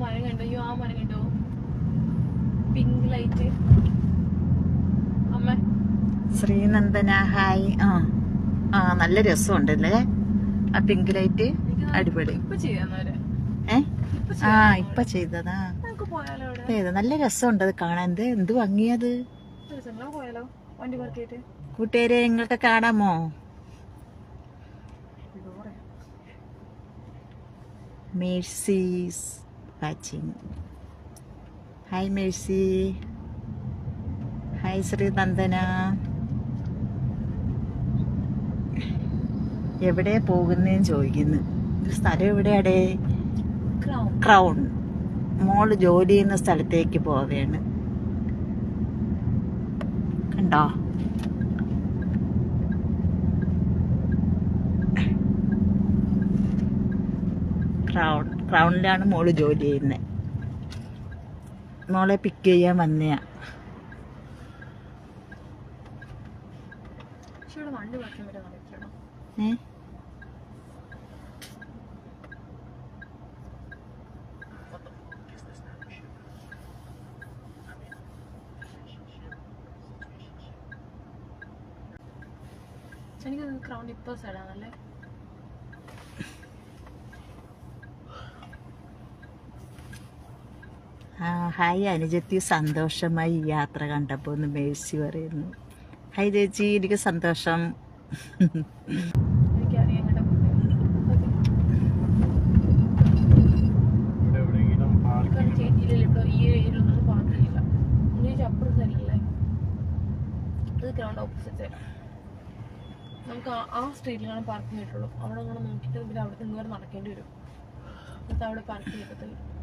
മരം കണ്ടോ? അയ്യോ ആ മരം കണ്ടോ? പിങ്ക് ലൈറ്റ് അമ്മ. ശ്രീനന്ദന ഹായ്. ആ ആ നല്ല രസമുണ്ട് അല്ലേ ആ പിങ്ക് ലൈറ്റ് അടിപൊളി. ഏ? ആ ഇപ്പൊ ചെയ്തതാ? ഏത് നല്ല രസമുണ്ട് അത് കാണാൻ. എന്ത് എന്ത് ഭംഗിയത്? കൂട്ടുകാരെ നിങ്ങൾക്ക് കാണാമോ? Mercy's watching hi Mercy hi Sreenandana എവിടെ പോകുന്നേന്ന് ചോദിക്കുന്നു. സ്ഥലം എവിടെയാടേ? ക്രൗൺ മോൾ ജോലി ചെയ്യുന്ന സ്ഥലത്തേക്ക് പോവുകയാണ് കണ്ടോ? ക്രൗൺ ക്രൗണിലാണ് മോൾ ജോലി ചെയ്യുന്നത് മോളെ പിക്ക് ചെയ്യാൻ വന്നയാ. ഏ? എനിക്ക് സൈഡാണല്ലേ ഹായ് അനുജത്തി സന്തോഷമായി ഈ യാത്ര കണ്ടപ്പോൾ ഒന്ന് മേഴ്സി പറയുന്നു. ഹായ് ചേച്ചി എനിക്ക് സന്തോഷം. ഗ്രൗണ്ട് ഓപ്പോസിറ്റ് നമുക്ക് ആ- സ്ട്രീറ്റിലാണ് പാർക്കിംഗ് കിട്ടുള്ളൂ. അവിടെ അങ്ങനെ നോക്കിയിട്ട് പിന്നെ അവിടെ നിന്ന് വരെ നടക്കേണ്ടി വരും. എന്നിട്ട് അവിടെ പാർക്കിങ് ചെയ്തിട്ടില്ല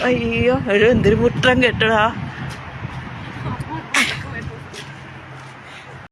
അയ്യോ ഒരു എന്തൊരു മുട്ടം കെട്ടടാ.